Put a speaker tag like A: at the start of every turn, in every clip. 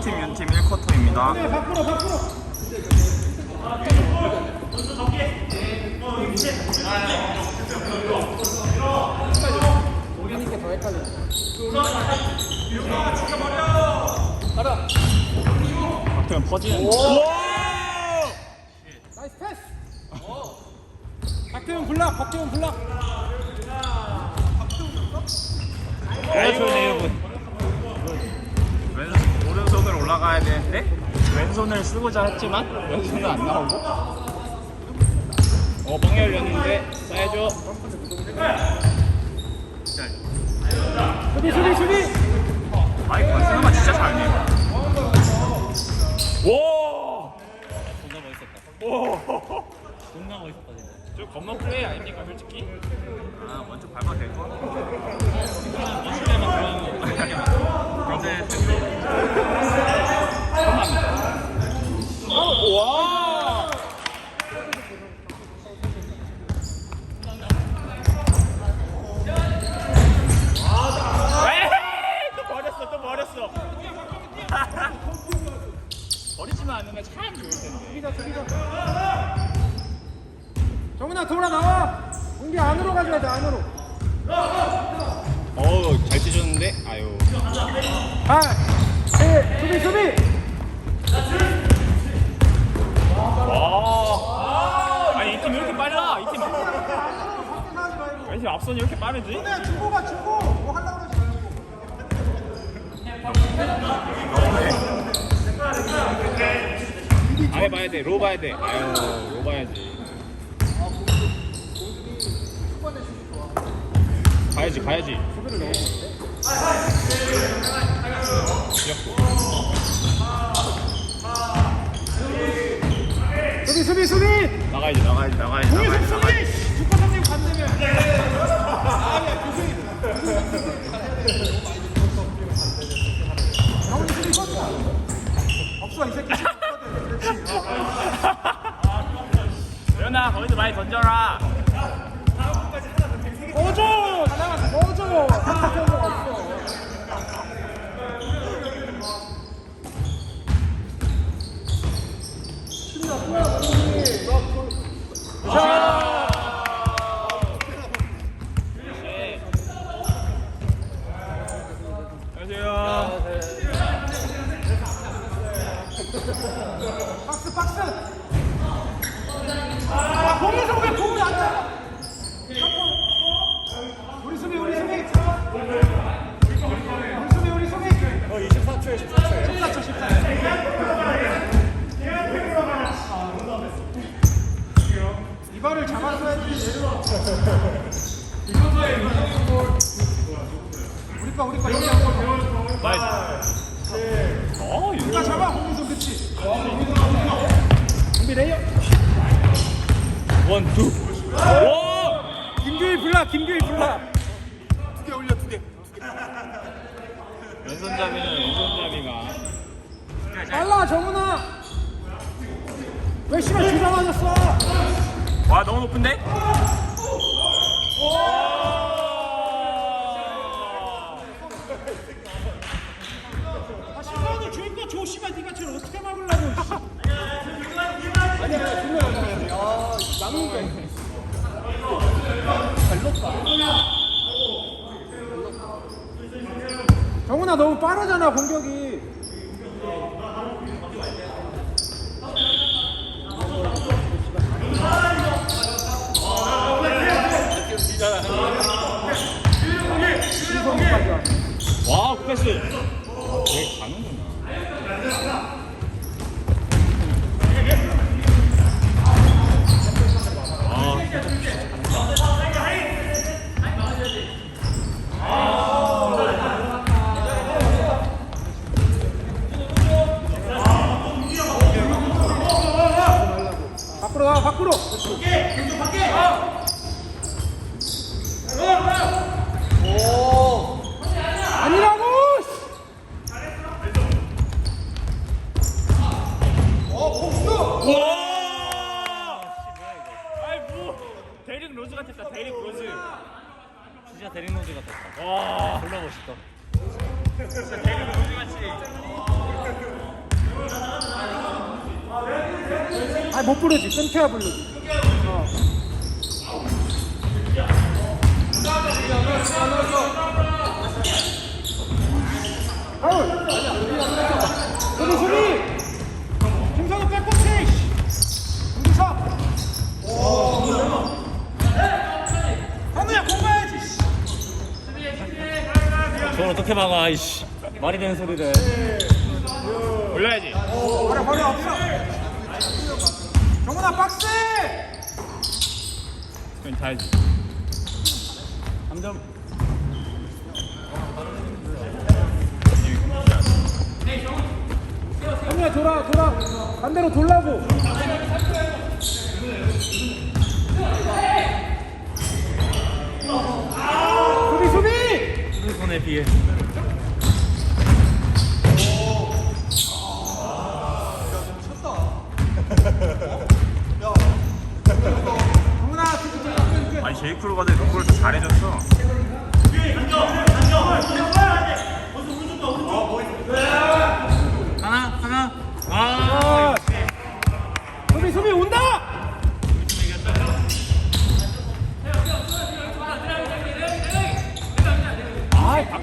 A: A팀, U팀 1쿼터입니다.
B: 밖으로 밖으로 우리니까 더 헷갈려 가라
A: 박태현 퍼지는.
B: 나이스 패스 박태훈 블락 박태훈 블락
A: 그래서 여러분. 올라가야 되는데 왼손을 쓰고자 했지만 왼손은 안 나오고. 어 멍이 열렸는데 쏴야죠.
B: 수비 수비 수비
A: 마이크 생각만 진짜 잘해요. 와.
C: 존나 멋있었다.
A: 오.
C: 존나 멋있었다 진짜.
A: 저 건너 플레이 아닙니까 솔직히? 아 먼저 밟아도 될 거.
C: 멋있을 때만 들어가는
A: 그런데 와. 에이, 또 버렸어, 또 버렸어. 버리지만 않으면 참 좋을 텐데.
B: 수비다 수비다 정훈아 돌아 나와 공기 안으로 가져야 돼 안으로
A: 어우, 잘 찢었는데. 아유.
B: 8 7 수비 수비
A: 와. 아니 이팀왜 이렇게 빨라? 이 팀. 아니, 이팀 앞선이 왜 이렇게 빠르지?
B: 네 주고 가 주고 뭐 하려고 그러지
A: 아예 봐야 돼, 로 봐야 돼. 아유, 로 봐야지. 가야지, 가야지. 귀엽고.
B: 수비 수비 수비
A: 나가야지, 나가야지, 나가야지.
B: 축구 선생님 간다며 정훈이 수비 컸다 없어 이 새끼
A: 연아, 거기서 많이 던져라.
B: 넣어줘 하나만 넣어줘 한국형도 없어 신나 뭐야 공이 자
A: 안녕하세요.
B: 박스 박스 아 공에서 왜 공을 안 잡아 우리 수비 우리 수비 우리 수비 우리 수비 어 24초에 14초에 14초 14초 이발을 잡았어야지 우리 거 우리 거.
A: 나이스. 어, 이거.
B: 누가 잡아 홍민선 그치 준비 레이어
A: 원, 투. 와!
B: 김규일 불라 김규일 불라
A: 두 개 올려, 두 개. 왼손잡이는 왼손잡이가.
B: 빨라 정훈아 왜 씨발 주자 맞았어
A: 와, 너무 높은데?
B: 아 시간을 주니까 줘 씨발 니가 쟤를 어떻게 막으려고 씨. 아니야 존나 열심히 아 남은 정훈아 너무 빠르잖아 공격이
A: 와, 굿패스. 왜 가는구나.
B: 와,
C: 졸라 멋있다.
A: 진짜 개그 공주같이.
B: 아, 못 부르지. 끊겨야 부르지. 끊겨야 부르지.
C: 막아 이씨 말이 되는 소리를
A: 올려야지
B: 버려, 버려, 없어! 정훈아, 박스!
A: 스크린 타야지
C: 3점
B: 현우야, 돌아, 돌아! 반대로 돌라고! 수비, 수비!
C: 손에 비해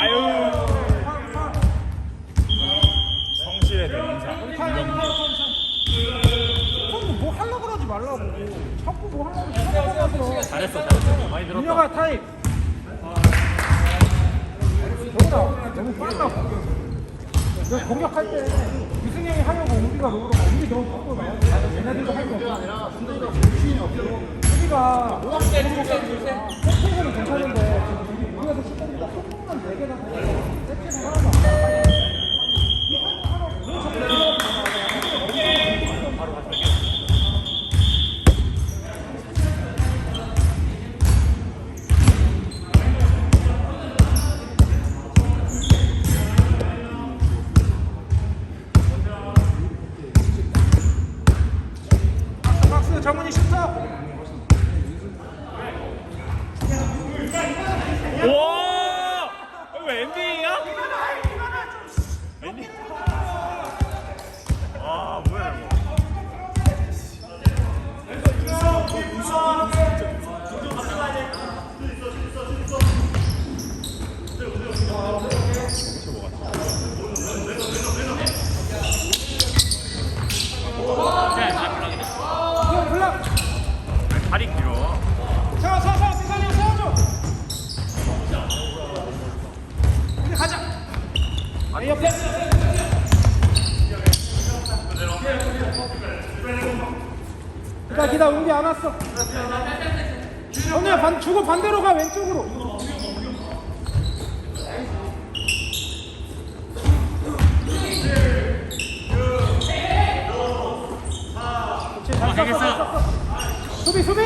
A: 아유 성실의 대명사
B: 형뭐 하려고 그러지 말라고. 자꾸 뭐 하려고 쳐다보면서.
C: 잘했어 잘했어 많이 들었다
B: 민혁아 타임. 정훈아, 너무 빨라. 너 공격할 때 유승형이 하려고 우리가 롤로 우리 너무 바꿔. 얘네들도 할거 없어. 우리가 세팅은 괜찮은데 지금 우리 우리가 시간이다. 조금만 네 개나 세팅을 하나도 안 돼. 박수 정훈이 슈터.
A: 우와 이거 왜 NBA야? NBA 아 뭐야 이거
B: 형 블락.
A: 팔이 길어
B: 자, 자, 자, 세상이 형 세워줘. 우리 가자. 아니 옆에. 기다 운기 안 왔어. 형님 반 주고 반대로 가 왼쪽으로. 그렇지, 잘 쐈어, 잘 쐈어. 수비 수비.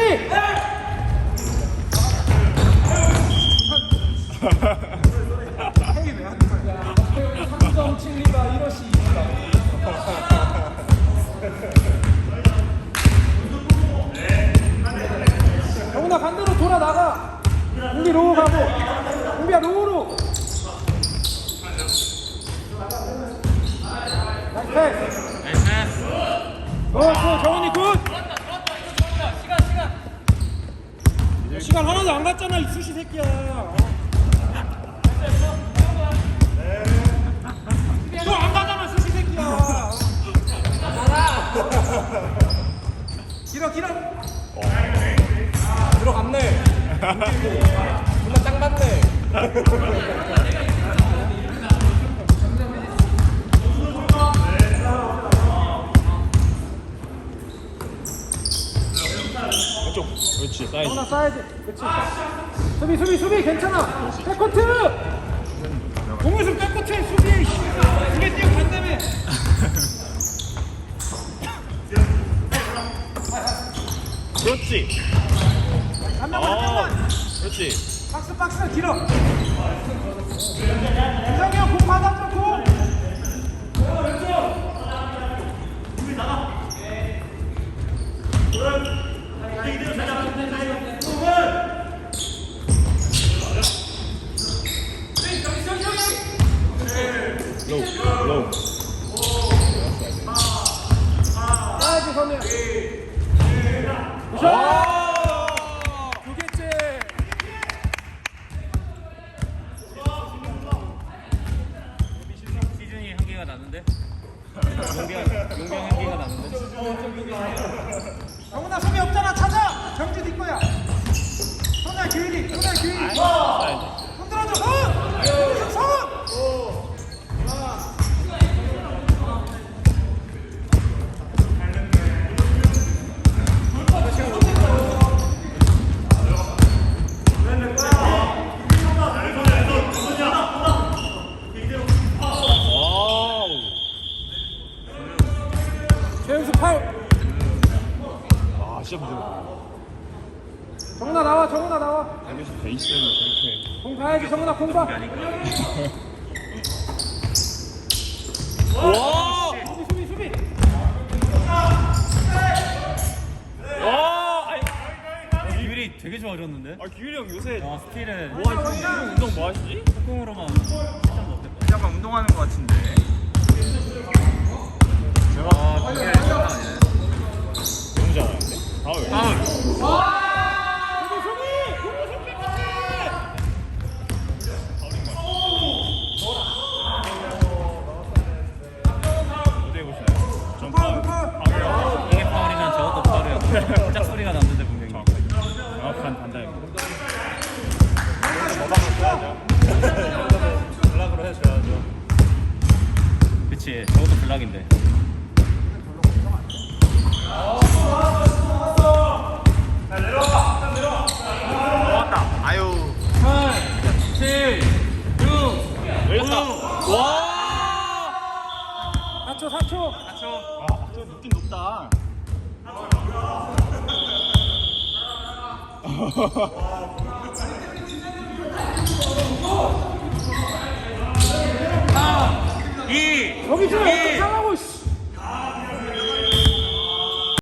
B: 어, 굿, 정훈이 굿. 시간 하나도 안 갔잖아 이 수시 새끼야. 어? 길어.
D: 들어갔네. 존나 짱 맞네.
A: 쪽 그렇지 사이즈
B: 하나 쌓야 돼. 그렇지. 수비 수비 수비 괜찮아. 백코트. 공에서 백코트 수비. 수비 뛰어 간다며.
A: 그렇지.
B: 한 명만
A: 한
B: 어, 명만.
A: 그렇지
B: 박스 박스 길어 이정이 형공 받아줘 공
A: 로우, 로우.
B: 가야지 선우야
A: 와!
B: 두 개째
C: 시즌이 한 개가 나는데? 용병, 용병 한 개가 나는데?
B: 정훈아 소미 없잖아 찾아 정지 네 거야 손날 규일이 손날 규일이 손 들어줘 손! 손!
A: 와우.
B: 최영수 파울
A: 아, 진짜 부드럽다.
B: 정훈아 나와 정훈아 나와
A: 이것이 베이스는 저렇게.
B: 공 가야지 정훈아 공 봐
A: 와!
B: 수비 수비 수비
A: 와! 아이,
C: 비율이 되게 좋아졌는데?
A: 아, 기율이 형 요새
C: 아, 스틸은
A: 뭐 하시지? 운동 뭐 하시지?
C: 콩으로만 10점 넣었대.
A: 약간 운동하는 것 같은데.
C: 아, 그게 장난 아니네.
A: 너무 잘하는데? 파울. 파울.
C: 짝소리가 났는데 분명히.
A: 정확한. 저방을 써야죠. 블락으로 해줘야죠.
C: 그치, 저것도 블락인데.
A: 나왔다. 아유.
C: 8, 7, 6,
A: 열렸다. 와!
B: 4초 4초
A: 아, 저 높긴 높다.
C: 이
B: 여기 좀
C: 일.
B: 상황